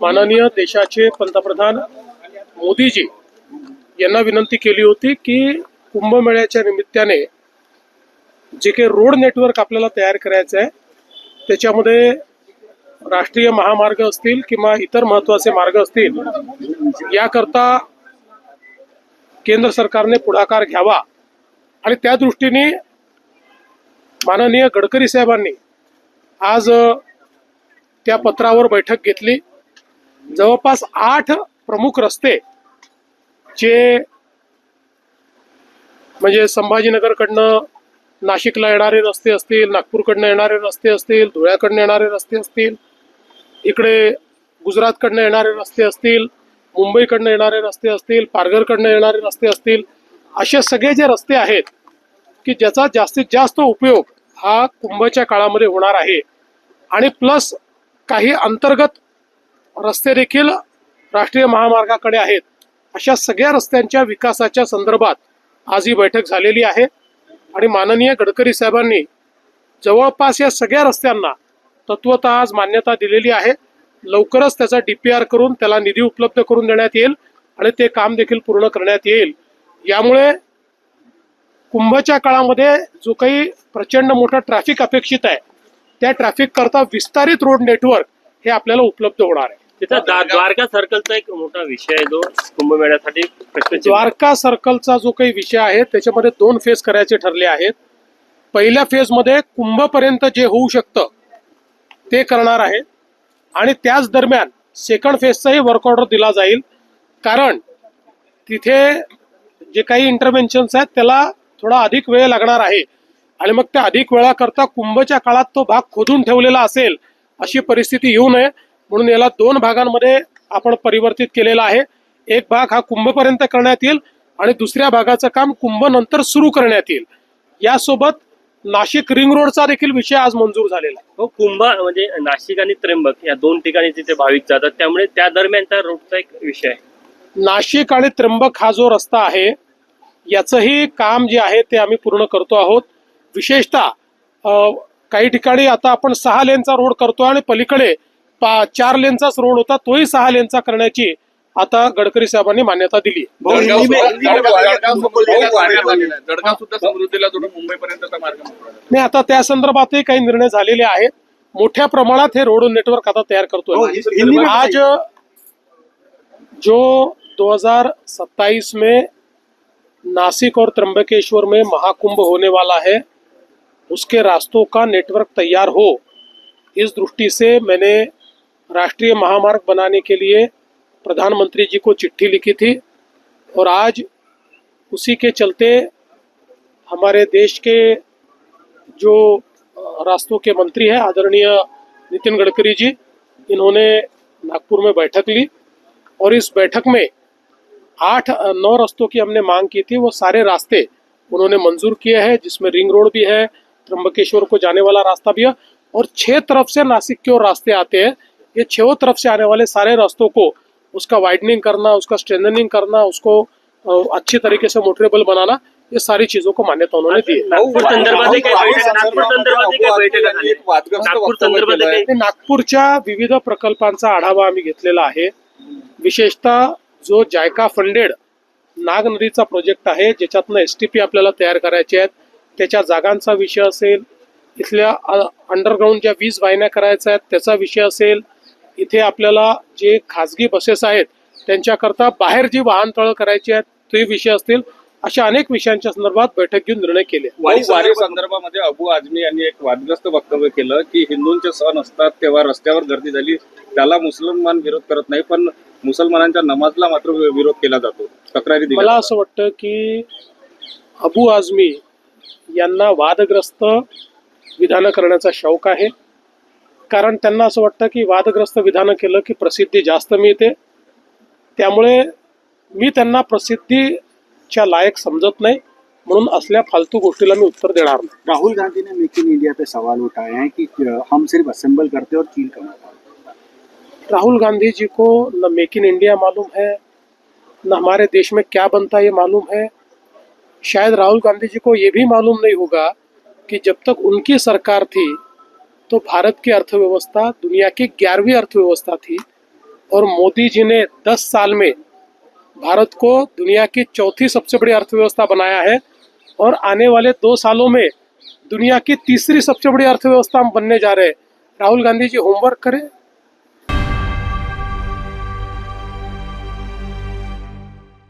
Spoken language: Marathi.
माननीय देशाचे पंतप्रधान मोदीजी यांना विनंती केली होती की कुंभमेळ्याच्या निमित्ताने जे काही रोड नेटवर्क आपल्याला तयार करायचं आहे त्याच्यामध्ये राष्ट्रीय महामार्ग असतील किंवा इतर महत्त्वाचे मार्ग असतील याकरता केंद्र सरकारने पुढाकार घ्यावा. आणि त्या दृष्टीने माननीय गडकरी साहेबांनी आज त्या पत्रावर बैठक घेतली. जवळपास आठ प्रमुख रस्ते जे म्हणजे संभाजीनगरकडनं नाशिकला येणारे रस्ते असतील नागपूरकडनं येणारे रस्ते असतील धुळ्याकडनं येणारे रस्ते असतील इकडे गुजरातकडनं येणारे रस्ते असतील मुंबईकडनं येणारे रस्ते असतील पारघरकडनं येणारे रस्ते असतील असे सगळे जे रस्ते आहेत की ज्याचा जास्तीत जास्त उपयोग हा कुंभच्या काळामध्ये होणार आहे. आणि प्लस काही अंतर्गत रस्ते देखील राष्ट्रीय महामार्गाकडे आहेत. अशा सगळ्या रस्त्यांच्या विकासाच्या संदर्भात आज ही बैठक झालेली आहे. आणि माननीय गडकरी साहेबांनी जवळपास या सगळ्या रस्त्यांना तत्वत आज मान्यता दिलेली आहे. लवकरच त्याचा डीपीआर करून त्याला निधी उपलब्ध करून देण्यात येईल आणि ते काम देखील पूर्ण करण्यात येईल. यामुळे कुंभच्या काळामध्ये जो काही प्रचंड मोठा ट्रॅफिक अपेक्षित आहे त्या ट्रॅफिक करता विस्तारित रोड नेटवर्क हे आपल्याला उपलब्ध होणार आहे. तिथं द्वारका सर्कलचा एक मोठा विषय आहे जो कुंभमेळ्यासाठी द्वारका सर्कलचा जो काही विषय आहे त्याच्यामध्ये दोन फेज करायचे ठरले आहेत. पहिल्या फेजमध्ये कुंभपर्यंत जे होऊ शकतं ते करणार आहे. आणि त्याच दरम्यान सेकंड फेजचाही वर्क ऑर्डर दिला जाईल. कारण तिथे जे काही इंटरव्हेन्शन्स आहेत त्याला थोडा अधिक वेळ लागणार आहे. आणि मग त्या अधिक वेळाकरता कुंभच्या काळात तो भाग खोदून ठेवलेला असेल अशी परिस्थिती येऊ नये. म्हणून याला दोन भागांमध्ये आपण परिवर्तित केलेला आहे. एक भाग हा कुंभपर्यंत करण्यात येईल आणि दुसऱ्या भागाचं काम कुंभ नंतर सुरू करण्यात येईल. यासोबत नाशिक रिंग रोडचा देखील विषय आज मंजूर झालेला आहे. हो कुंभ म्हणजे नाशिक आणि त्र्यंबक या दोन ठिकाणी तिथे भाविक जातात. त्यामुळे त्या दरम्यानचा रोडचा एक विषय आहे. नाशिक आणि त्र्यंबक हा जो रस्ता आहे याचंही काम जे आहे ते आम्ही पूर्ण करतो आहोत. विशेषतः काही ठिकाणी आता आपण सहा लेनचा रोड करतो आणि पलीकडे चार लेनचाच रोड होता तोही सहा लेनचा करण्याची आता गडकरी साहेबांनी मान्यता दिली. जळगाव जळगाव सुद्धा समृद्धीला जोडून मुंबईपर्यंतचा मार्ग मोकळा झाला. नाही आता त्या संदर्भातही काही निर्णय झालेले आहेत. मोठ्या प्रमाणात हे रोड नेटवर्क आता तयार करतोय. आज जो 2027 में नासिक और त्र्यंबकेश्वर में महाकुंभ होने वाला है. उसके रास्तों का नेटवर्क तैयार हो. इस दृष्टि से मैंने राष्ट्रीय महामार्ग बनाने के लिए प्रधानमंत्री जी को चिट्ठी लिखी थी और आज उसी के चलते हमारे देश के जो रास्तों के मंत्री हैं, आदरणीय नितिन गडकरी जी, इन्होंने नागपुर में बैठक ली और इस बैठक में आठ नौ रास्तों की हमने मांग की थी, वो सारे रास्ते उन्होंने मंजूर किए हैं, जिसमें रिंग रोड भी है, त्र्यंबकेश्वर को जाने वाला रास्ता भी है और छह तरफ़ से नासिक की ओर रास्ते आते हैं। ये छह तरफ से आने वाले सारे रास्तों को उसका वाइडनिंग करना उसका स्ट्रेंथनिंग करना उसको अच्छी तरीके से मोटरेबल बनाना ये सारी चीजों को मान्यता उन्होंने दी नागपूरच्या विविध प्रकल्पांचा आढावा आम्ही घेतलेला आहे. विशेषतः जो जायका फंडेड नाग नदीचा प्रोजेक्ट आहे ज्याच्यातनं एस टी पी आपल्याला तयार करायचे आहेत त्याच्या जागांचा विषय असेल इथल्या अंडरग्राऊंड ज्या वीज वाहिन्या करायच्या आहेत त्याचा विषय असेल इथे आपल्याला जे खाजगी बसेस आहेत त्यांच्याकरता बाहेर जी वाहनतळं करायची आहेत ते विषय असतील. अशा अनेक विषयांच्या संदर्भात बैठक घेऊन निर्णय केले. वारी संदर्भामध्ये अबू आझमी यांनी एक वादग्रस्त वक्तव्य केलं की हिंदूंचे सण असतात तेव्हा रस्त्यावर गर्दी झाली त्याला मुसलमान विरोध करत नाही पण मुसलमानांच्या नमाजला मात्र विरोध केला जातो. तक्रारी मला. असं वाटतं की अबू आझमी यांना वादग्रस्त विधानं करण्याचा शौक आहे. कारण त्यांना असं वाटतं की वादग्रस्त विधानं केलं की प्रसिद्धी जास्त मिळते. त्यामुळे मी त्यांना प्रसिद्धीच्या लायक समजत नाही. म्हणून असल्या फालतू गोष्टीला मी उत्तर देणार नाही. राहुल गांधी ने मेक इन इंडिया पे सवाल उठाए हैं कि हम सिर्फ़ असेंबल करते हैं और चीन कमाता राहुल गांधी जी को न मेक इन इंडिया मालूम है न हमारे देश में क्या बनता है ये मालूम है। शायद राहुल गांधी जी को ये भी मालूम नहीं होगा कि जब तक उनकी सरकार थी तो भारत की अर्थव्यवस्था, दुनिया की ग्यारहवीं अर्थव्यवस्था थी और मोदी जी ने 10 साल में भारत को दुनिया की चौथी सबसे बड़ी अर्थव्यवस्था बनाया है और आने वाले दो सालों में दुनिया की तीसरी सबसे बड़ी अर्थव्यवस्था हम बनने जा रहे हैं। राहुल गांधी जी होमवर्क करें?